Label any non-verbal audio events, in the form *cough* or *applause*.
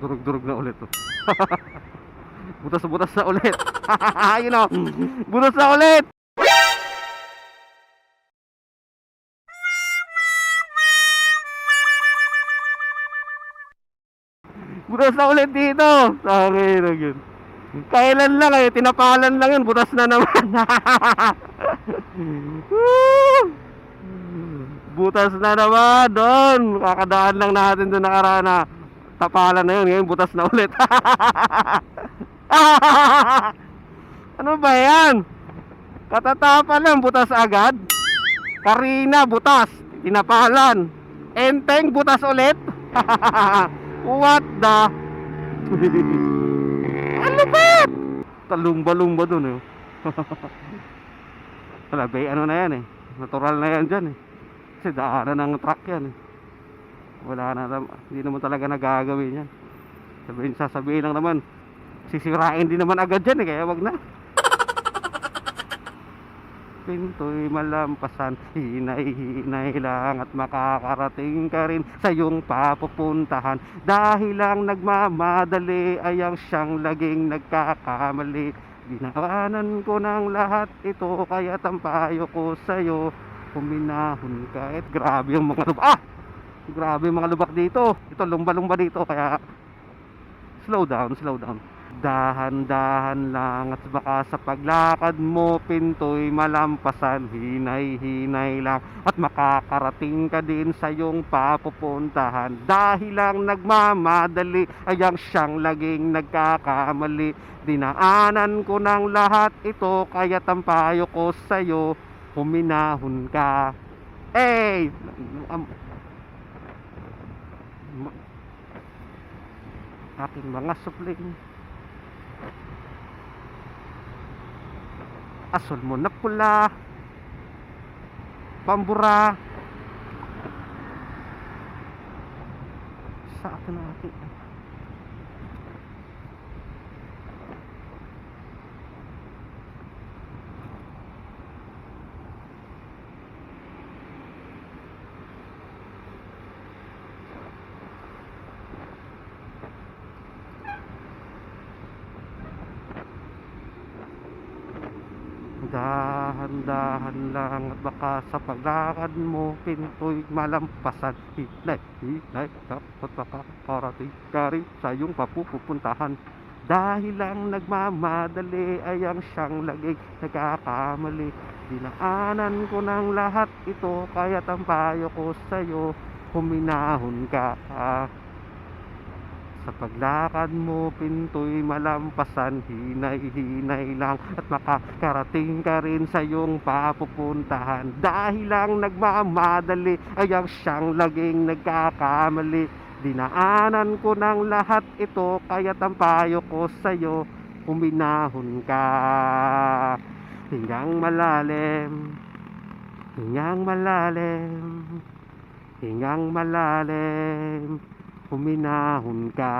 Durog-durog na ulit oh. *laughs* Butas-butas na ulit. *laughs* Ayun oh. Butas na ulit. Butas na ulit dito. Sorry na yun. Kailan lang eh, tinapalan lang yun, butas na naman. *laughs* Butas na naman doon. Kakadaan lang natin doon nakaraan na tapalan na yun. Ngayon butas na ulit. *laughs* ano ba yan? Katatapan lang, butas agad. Karina, butas. Tinapalan. Enteng, butas ulit. *laughs* What the? *laughs* ano ba? Talumba-lumba dun eh. Wala, bay, ano na yan eh. Natural na yan dyan eh. Kasi daanan ng truck yan eh. Wala na, nam- hindi naman talaga nagagawin yan. Sabihin, sasabihin lang naman, sisirain din naman agad yan eh, kaya wag na. *laughs* Pinto'y malampasan, hinay-hinay lang at makakarating ka rin sa iyong papupuntahan. Dahil lang nagmamadali ay ang siyang laging nagkakamali. Ginawanan ko ng lahat ito kaya tampayo ko sa'yo. Puminahon ka. Et grabe yung mga. Ah! Grabe mga lubak dito. Ito lumba-lumba dito kaya slow down, slow down. Dahan-dahan lang at baka sa paglakad mo pinto'y malampasan Hinay-hinay lang at makakarating ka din sa iyong papupuntahan Dahil lang nagmamadali ay ang siyang laging nagkakamali Dinaanan ko ng lahat ito kaya tampayo ko sa'yo Huminahon ka Hey! Aking mga supling asol mo na pula. Pambura. Sa akin ang aking Dahan-dahan lang. At baka sa paglakad mo pinto'y malampasan. Hinay, hinay, dapat makakarating ka rin sa iyong papupuntahan Dahil lang nagmamadali ay ang siyang laging nagkakamali. Dinaanan ko ng lahat ito kaya tampayo ko sa'yo Huminahon ka sa paglakad mo, pinto'y malampasan, hinay-hinay lang at makakarating ka rin sa iyong papupuntahan. Dahil lang nagmamadali ay ang siyang laging nagkakamali. Dinaanan ko ng lahat ito, kaya tampayo ko sa'yo, huminahon ka. Hingang malalim, hingang malalim, hingang malalim, ผมไม่น่าหุ่นกา